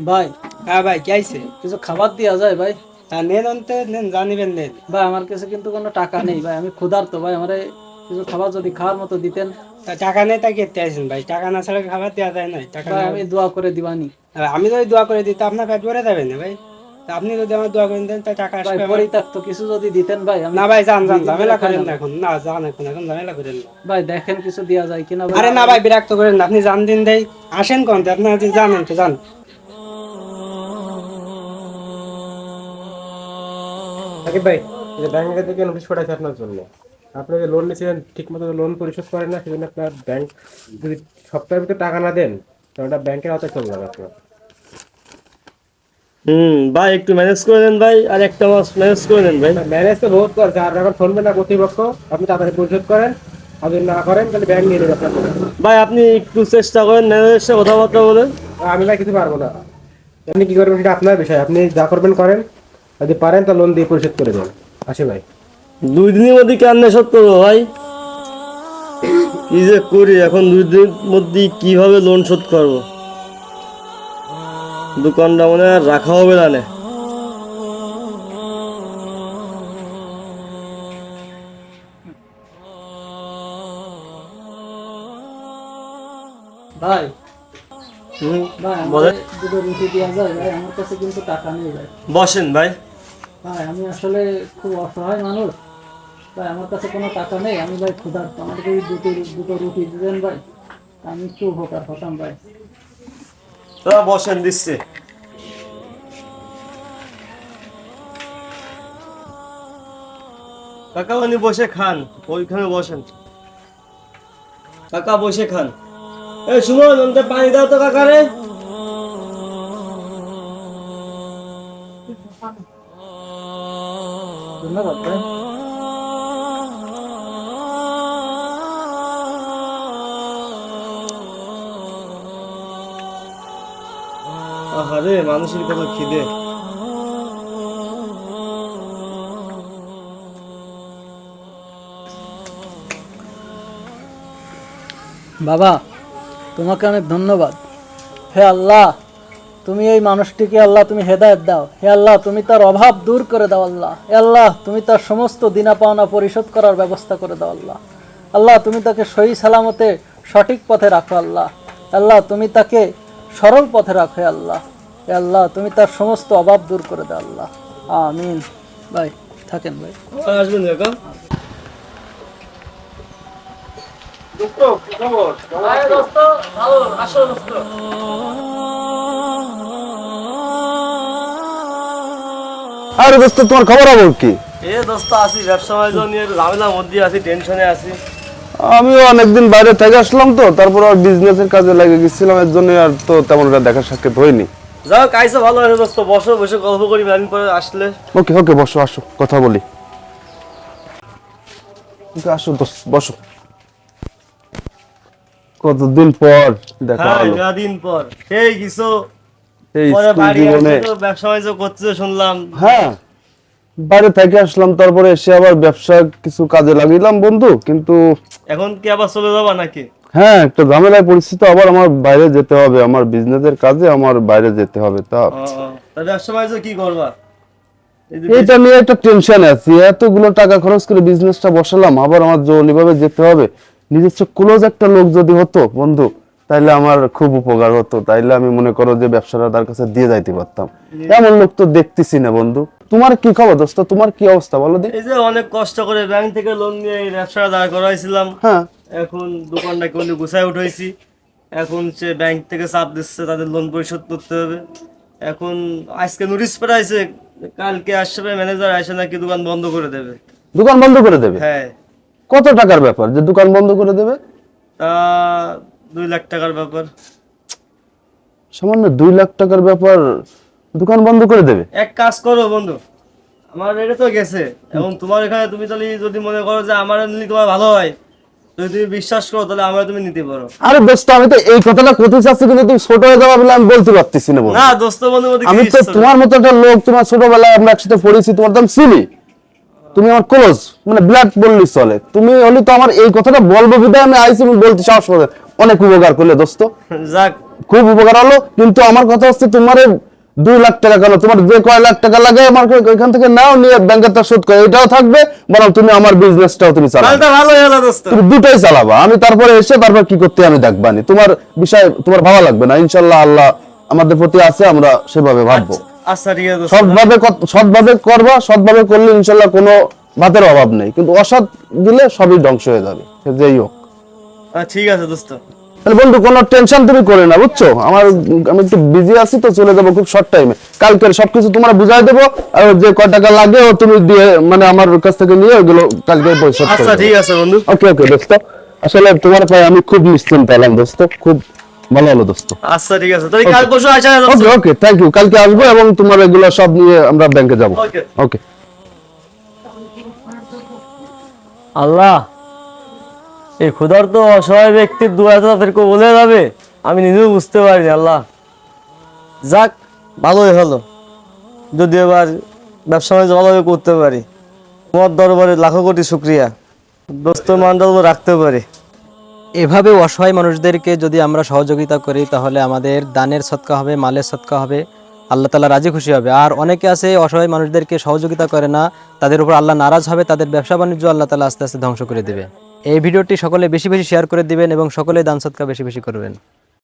ভাই হ্যাঁ ভাই কি আইছে? কিছু খাবার দেওয়া যায় ভাই। তা নেন অন্তে নেন জানিবেন নেন। ভাই আমার কাছে কিন্তু কোনো টাকা নেই ভাই আমি ক্ষুধার্ত ভাই আমারে কিছু খাবার যদি খাওয়ার মতো দিতেন। তা টাকা নেই তা কেটে ভাই? টাকা না ছাড়া খাবার দেওয়া যায় না টাকা ভাই আমি দোয়া করে দিবানি। আমি যদি দোয়া করে দিই তা আপনার পেট ভরে যাবে না ভাই? আপনি যদি আমার দোয়া করে দেন তা টাকা আসবে আমার- পরিত্যক্ত কিছু যদি দিতেন ভাই না ভাই যান যান ঝামেলা করেন না এখন। না যান এখন এখন ঝামেলা করেন না। ভাই দেখেন কিছু দেওয়া যায় কিনা আরে না ভাই বিরক্ত করেন না আপনি জান দিন দেই। আসেন কোন আপনি জানেন তো জান আগে ভাই যে ব্যাংক থেকে নোটিশ পাঠাইছে আপনার জন্য। আপনি যে লোন নিয়েছিলেন ঠিক মতো লোন পরিশোধ করেন না সেজন্য আপনার ব্যাংক যদি সপ্তাহের ভিতরে টাকা না দেন তাহলে ওটা ব্যাংকের আওতায় চলে যাবে আপনার। হুম ভাই একটু ম্যানেজ করে দেন ভাই আর একটা মাস ম্যানেজ করে দেন ভাই। ম্যানেজ তো বহুত করছে আর যখন শুনবে না কর্তৃপক্ষ আপনি তাড়াতাড়ি পরিশোধ করেন আর যদি না করেন তাহলে ব্যাংক নিয়ে নেবে আপনার ভাই আপনি একটু চেষ্টা করেন ম্যানেজারের সাথে কথাবার্তা বলেন। আমি ভাই কিছু পারব না। আপনি কি করবেন সেটা আপনার বিষয় আপনি যা করবেন করেন। যদি পারেন তা লোন দিয়ে পরিশোধ করে দেন। আসি ভাই। দুই দিনের মধ্যে কেন শোধ করব ভাই? কি যে করি এখন দুই দিনের মধ্যে কীভাবে লোন শোধ করব? দোকানটা মনে আর রাখা হবে না ভাই। বসেন ভাই। ভাই, আমি আসলে খুব অসহায় মানুষ। ভাই, আমার কাছে কোনো টাকা নেই। আমি ভাই ক্ষুধার্ত। আমাকে দুটো দুটো রুটি দিবেন ভাই? আমি একটু উপকার হতাম ভাই। বসেন, দিচ্ছে। কাকা উনি বসে খান। ওইখানে বসেন। কাকা বসে খান। এই শুনুন ওনতে পানি দাও তো কাকা রে ধন্যবাদ ভাই আহারে মানুষের বাবা তোমাকে অনেক ধন্যবাদ। হে আল্লাহ তুমি এই মানুষটিকে আল্লাহ তুমি হেদায়ত দাও। হে আল্লাহ তুমি তার অভাব দূর করে দাও আল্লাহ। হে আল্লাহ তুমি তার সমস্ত দিনা পাওনা পরিশোধ করার ব্যবস্থা করে দাও আল্লাহ। আল্লাহ তুমি তাকে সহি সালামতে সঠিক পথে রাখো আল্লাহ। আল্লাহ তুমি তাকে সরল পথে রাখো হে আল্লাহ। হে আল্লাহ তুমি তার সমস্ত অভাব দূর করে দাও আল্লাহ। আমিন। ভাই থাকেন ভাই। আসবেন কাকা আরে দোস্ত তোমার খবর খবর কি? এ দোস্ত আছি ব্যবসা বাণিজ্য নিয়ে ঝামেলার মধ্যে আছি টেনশনে আছি। আমিও অনেকদিন বাইরে থেকে আসলাম তো তারপর আর বিজনেসের কাজে লেগে গেছিলাম এর জন্য আর তো তেমন একটা দেখা সাক্ষাৎ হয়নি। হোক ভালো দোস্ত বসো বসে গল্প করি পরে আসলে। ওকে ওকে বসো আসো কথা বলি। আসো দোস্ত বসো। কতদিন পর দেখা হলো? দিন পর। সেই কিছু এই জীবনে। ব্যবসা বাণিজ্য শুনলাম। হ্যাঁ বাইরে থেকে আসলাম তারপরে এসে আবার ব্যবসা কিছু কাজে লাগিলাম বন্ধু কিন্তু এখন কি আবার চলে যাবা নাকি? হ্যাঁ একটা ঝামেলায় পরিস্থিতি আবার আমার বাইরে যেতে হবে আমার বিজনেসের কাজে আমার বাইরে যেতে হবে তা। ব্যবসা বাণিজ্য কি করবা? এটা নিয়ে একটা টেনশন আছি এতগুলো টাকা খরচ করে বিজনেসটা বসালাম আবার আমার জলিভাবে যেতে হবে। নিজস্ব ক্লোজ একটা লোক যদি হতো বন্ধু তাইলে আমার খুব উপকার হতো। তাইলে আমি মনে করো যে ব্যবসাটা তার কাছে দিয়ে যাইতে পারতাম। এমন লোক তো দেখতেছি না বন্ধু। তোমার কি খবর দোস্ত? তোমার কি অবস্থা বলো দি এই যে অনেক কষ্ট করে ব্যাংক থেকে লোন নিয়ে এই ব্যবসাটা দাঁড় করাইছিলাম। হ্যাঁ। এখন দোকানটা কেউ গুছায় উঠেছি এখন সে ব্যাংক থেকে চাপ দিচ্ছে তাদের লোন পরিশোধ করতে হবে। এখন আজকে নোটিশ পাঠাইছে কালকে আসবে ম্যানেজার আসে নাকি দোকান বন্ধ করে দেবে। দোকান বন্ধ করে দেবে? হ্যাঁ। কত টাকার ব্যাপার? যে দোকান বন্ধ করে দেবে? তা দুই লাখ টাকার ব্যাপার। সামান্য দুই লাখ টাকার ব্যাপার দোকান বন্ধ করে দেবে? এক কাজ করো বন্ধু আমার এটা তো গেছে এবং তোমার এখানে তুমি তাহলে যদি মনে করো যে আমার নিলে তোমার ভালো হয় যদি তুমি বিশ্বাস করো তাহলে আমরা তুমি নিতে পারো। আরে দোস্ত আমি তো এই কথাটা করতে চাচ্ছি কিন্তু তুমি ছোট হয়ে যাওয়া বলে আমি বলতে পারতেছি না না দোস্ত বন্ধু আমি তো তোমার মতো একটা লোক তোমার ছোটবেলায় আমরা একসাথে পড়েছি তোমার তো চিনি। তুমি আমার ক্লোজ মানে ব্লাড বললি চলে। তুমি হলে তো আমার এই কথাটা বলব বিধায় আমি আইসি বলতে সাহস করে। অনেক উপকার করলে দোস্ত। যাক। খুব উপকার হলো কিন্তু আমার কথা হচ্ছে তোমার দুই লাখ টাকা কেন? তোমার যে কয় লাখ টাকা লাগে আমার ওইখান থেকে নাও নিয়ে ব্যাংকে তা শোধ করে। এটাও থাকবে বরং তুমি আমার বিজনেসটাও তুমি চালাবে তুমি দুটাই চালাবা। আমি তারপরে এসে তারপর কি করতে আমি দেখবানি তোমার বিষয় তোমার ভালো লাগবে না। ইনশাল্লাহ আল্লাহ আমাদের প্রতি আছে আমরা সেভাবে ভাববো। আচ্ছা দোস্ত। সৎভাবে সৎভাবে করবা সৎভাবে করলে ইনশাল্লাহ কোনো ভাতের অভাব নেই। কিন্তু অসৎ দিলে সবই ধ্বংস হয়ে যাবে যেই হোক। ঠিক আছে দোস্ত। তাহলে বন্ধু কোনো টেনশন তুমি করে না বুঝছ? আমার আমি একটু বিজি আছি তো চলে যাব খুব শর্ট টাইমে কালকে সবকিছু তোমার বুঝাই দেবো আর যে কয় টাকা লাগে ও তুমি দিয়ে মানে আমার কাছ থেকে নিয়ে ওগুলো কালকে পরিশোধ আচ্ছা ঠিক আছে বন্ধু। ওকে ওকে দোস্ত। আসলে তোমার পায়ে আমি খুব নিশ্চিন্ত পেলাম দোস্ত। খুব ভালো হলো দোস্ত। আচ্ছা ঠিক আছে। তাহলে কাল পরশু আসা ওকে ওকে থ্যাংক ইউ কালকে আসব এবং তোমার এগুলো সব নিয়ে আমরা ব্যাংকে যাব। ওকে ওকে আল্লাহ। এই ক্ষুধার্ত অসহায় ব্যক্তির দুয়ার তাদেরকে বলে যাবে। আমি নিজেও বুঝতে পারিনি, আল্লাহ। যাক, ভালোই হলো। যদি এবার ব্যবসা বাণিজ্য ভালোভাবে করতে পারি। তোমার দরবারে লাখো কোটি শুক্রিয়া। দোস্ত মান্ডল রাখতে পারি। এভাবে অসহায় মানুষদেরকে যদি আমরা সহযোগিতা করি, তাহলে আমাদের দানের সৎকা হবে, মালের সৎকা হবে, আল্লাহ তালা রাজি খুশি হবে। আর অনেকে আছে অসহায় মানুষদেরকে সহযোগিতা করে না, তাদের উপর আল্লাহ নারাজ হবে, তাদের ব্যবসা বাণিজ্য আল্লাহ তালা আস্তে আস্তে ধ্বংস করে দেবে। এই ভিডিওটি সকলে বেশি বেশি শেয়ার করে দিবেন এবং সকলে দান সৎকা বেশি বেশি করবেন।